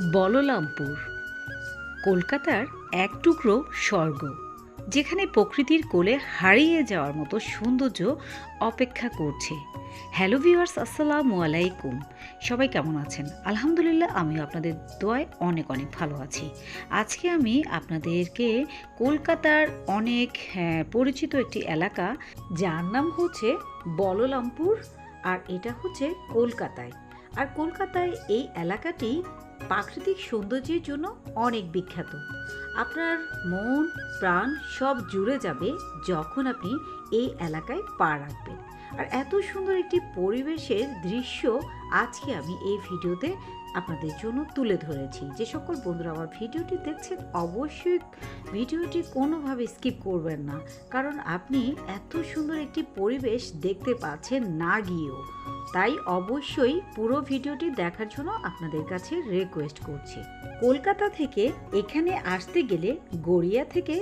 বলরামপুর। কলকাতার এক টুকরো স্বর্গ যেখানে প্রকৃতির কোলে হারিয়ে যাওয়ার মতো সৌন্দর্য অপেক্ষা করছে। হ্যালো ভিউয়ার্স আসসালামু আলাইকুম। সবাই কেমন আছেন? আলহামদুলিল্লাহ আমিও আপনাদের দোয়ায় অনেক অনেক ভালো আছি। আজকে আমি আপনাদেরকে কলকাতার অনেক হ্যাঁ, পরিচিত একটি এলাকা যার নাম হচ্ছে বললামপুর আর এটা হচ্ছে কলকাতায়। আর কলকাতায় এই এলাকাটি প্রাকৃতিক সৌন্দর্যের জন্য অনেক বিখ্যাত। আপনার মন, প্রাণ সব জুড়ে যাবে যখন আপনি এই এলাকায় পা রাখবেন। আর এত সুন্দর একটি পরিবেশের দৃশ্য আজকে আমি এই ভিডিওতে আপনাদের জন্য তুলে ধরেছি। যে সকল বন্ধুরা আমার ভিডিওটি দেখছেন, অবশ্যই ভিডিওটি কোনোভাবে স্কিপ করবেন না, কারণ আপনি এত সুন্দর একটি পরিবেশ দেখতে পাচ্ছেন না গিয়েও। তাই অবশ্যই পুরো ভিডিওটি দেখার জন্য আপনাদের কাছে রিকোয়েস্ট করছি। কলকাতা থেকে এখানে আসতে গেলে গড়িয়া থেকে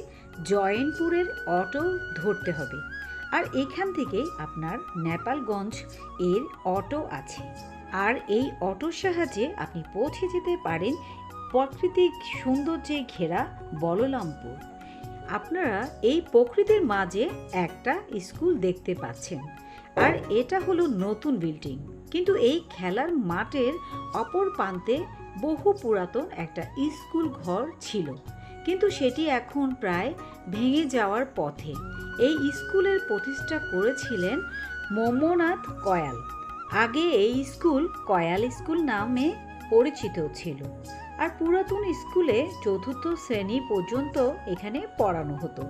জয়নপুরের অটো ধরতে হবে। আর এখান থেকে আপনার নেপালগঞ্জ এর অটো আছে। আর এই অটোর সাহায্যে আপনি পৌঁছে যেতে পারেন প্রাকৃতিক সৌন্দর্যে ঘেরা বললামপুর আপনারা এই প্রকৃতির মাঝে একটা স্কুল দেখতে পাচ্ছেন। আর এটা হলো নতুন বিল্ডিং। কিন্তু এই খেলার মাঠের অপর প্রান্তে বহু পুরাতন একটা স্কুল ঘর ছিল। কিন্তু সেটি এখন প্রায় ভেঙে যাওয়ার পথে। এই স্কুলের প্রতিষ্ঠা করেছিলেন মোমনাথ কয়াল। আগে এই স্কুল কয়াল স্কুল নামে পরিচিত ছিল আর পুরাতন স্কুলে চতুর্থ শ্রেণি পর্যন্ত এখানে পড়ানো হতো।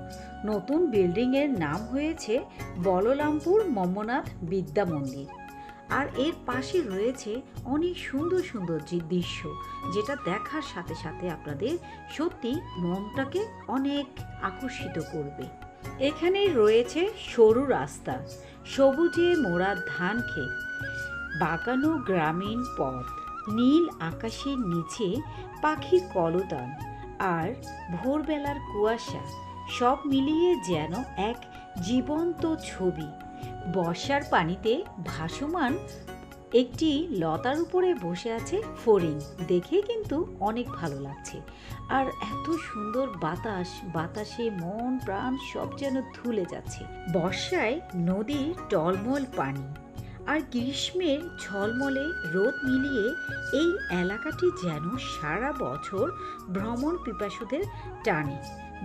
নতুন বিল্ডিংয়ের নাম হয়েছে বললামপুর মমনাথ বিদ্যা মন্দির। আর এর পাশে রয়েছে অনেক সুন্দর সুন্দর যে দৃশ্য, যেটা দেখার সাথে সাথে আপনাদের সত্যি মনটাকে অনেক আকর্ষিত করবে। এখানে রয়েছে সরু রাস্তা, সবুজে মোড়া ধান ক্ষেত বাঁকানো গ্রামীণ পথ, নীল আকাশের নিচে পাখির কলতান আর ভোরবেলার কুয়াশা, সব মিলিয়ে যেন এক জীবন্ত ছবি। বর্ষার পানিতে ভাসমান একটি লতার উপরে বসে আছে ফড়িং। দেখে কিন্তু অনেক ভালো লাগছে। আর এত সুন্দর বাতাস, বাতাসে মন, প্রাণ সব যেন ধুলে যাচ্ছে। বর্ষায় নদীর টলমল পানি আর গ্রীষ্মের ঝলমলে রোদ মিলিয়ে এই এলাকাটি যেন সারা বছর ভ্রমণ পিপাসুদের টানে।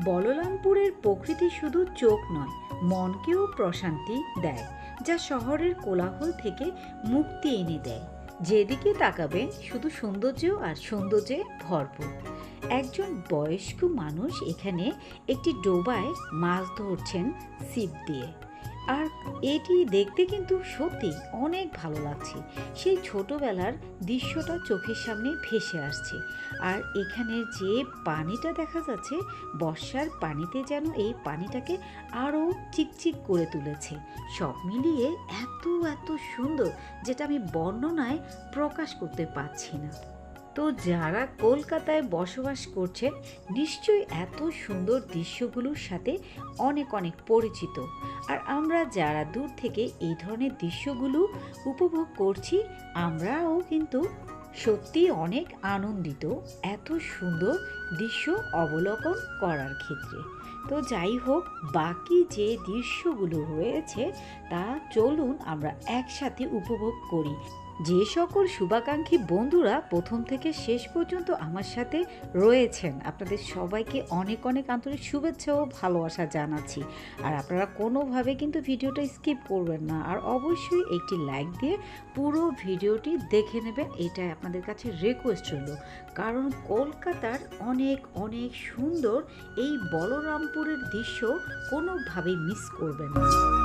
বলরামপুরের প্রকৃতি শুধু চোখ নয় মনকেও প্রশান্তি দেয়, যা শহরের কোলাহল থেকে মুক্তি এনে দেয়। যেদিকে তাকাবে, শুধু সৌন্দর্য আর সৌন্দর্যে ভরপুর। একজন বয়স্ক মানুষ এখানে একটি ডোবায় মাছ ধরছেন ছিপ দিয়ে। আর এটি দেখতে কিন্তু সত্যি অনেক ভালো লাগছে। সেই ছোটবেলার দৃশ্যটা চোখের সামনে ভেসে আসছে। আর এখানে যে পানিটা দেখা যাচ্ছে, বর্ষার পানিতে যেন এই পানিটাকে আরও চিকচিক করে তুলেছে। সব মিলিয়ে এত এত সুন্দর, যেটা আমি বর্ণনায় প্রকাশ করতে পারছি না। তো যারা কলকাতায় বসবাস করছেন, নিশ্চয়ই এত সুন্দর দৃশ্যগুলোর সাথে অনেক অনেক পরিচিত। আর আমরা যারা দূর থেকে এই ধরনের দৃশ্যগুলো উপভোগ করছি, আমরাও কিন্তু সত্যি অনেক আনন্দিত এত সুন্দর দৃশ্য অবলোকন করার ক্ষেত্রে। তো যাই হোক, বাকি যে দৃশ্যগুলো রয়েছে, তা চলুন আমরা একসাথে উপভোগ করি। যে সকল শুভাকাঙ্ক্ষী বন্ধুরা প্রথম থেকে শেষ পর্যন্ত আমার সাথে রয়েছেন, আপনাদের সবাইকে অনেক অনেক আন্তরিক শুভেচ্ছা ও ভালোবাসা জানাচ্ছি। আর আপনারা কোনোভাবে কিন্তু ভিডিওটা স্কিপ করবেন না, আর অবশ্যই একটি লাইক দিয়ে পুরো ভিডিওটি দেখে নেবেন, এটাই আপনাদের কাছে রিকোয়েস্ট রইল। কারণ কলকাতার অনেক অনেক সুন্দর এই বলরামপুরের দৃশ্য কোনোভাবেই মিস করবেন না।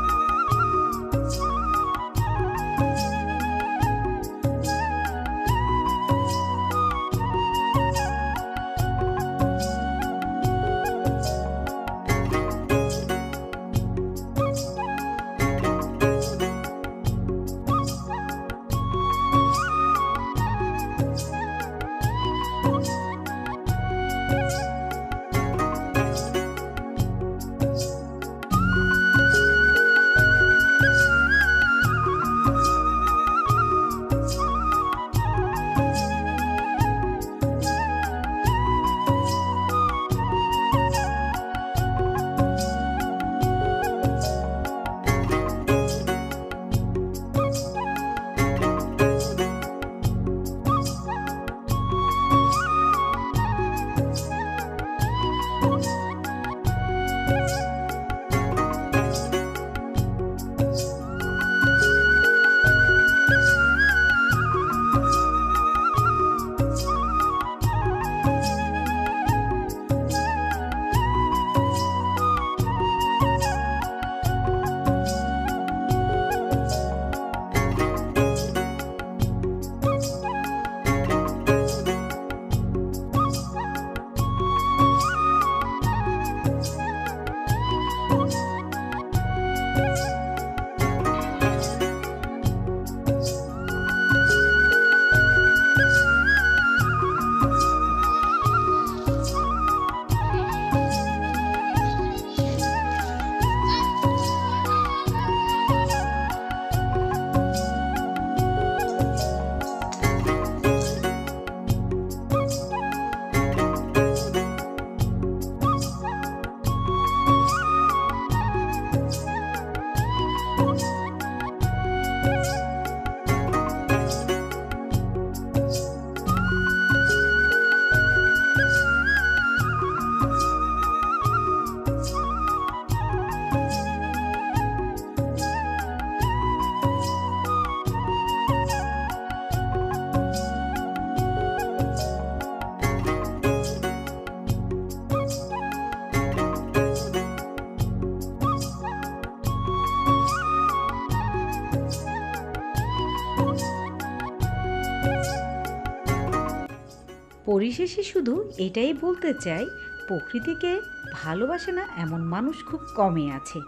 পরিশেষে শুধু এটাই বলতে চাই, প্রকৃতিকে ভালোবাসে না এমন মানুষ খুব কমে আছে।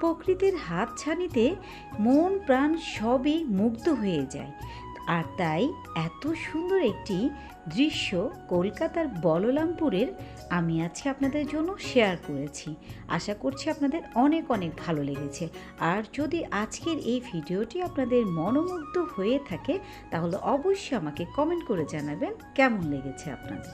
প্রকৃতির হাত ছানিতে মন প্রাণ সবই মুগ্ধ হয়ে যায়। আর তাই এত সুন্দর একটি দৃশ্য কলকাতার বললামপুরের আমি আজকে আপনাদের জন্য শেয়ার করেছি। আশা করছি আপনাদের অনেক অনেক ভালো লেগেছে। আর যদি আজকের এই ভিডিওটি আপনাদের মনোমুগ্ধ হয়ে থাকে, তাহলে অবশ্যই আমাকে কমেন্ট করে জানাবেন কেমন লেগেছে আপনাদের।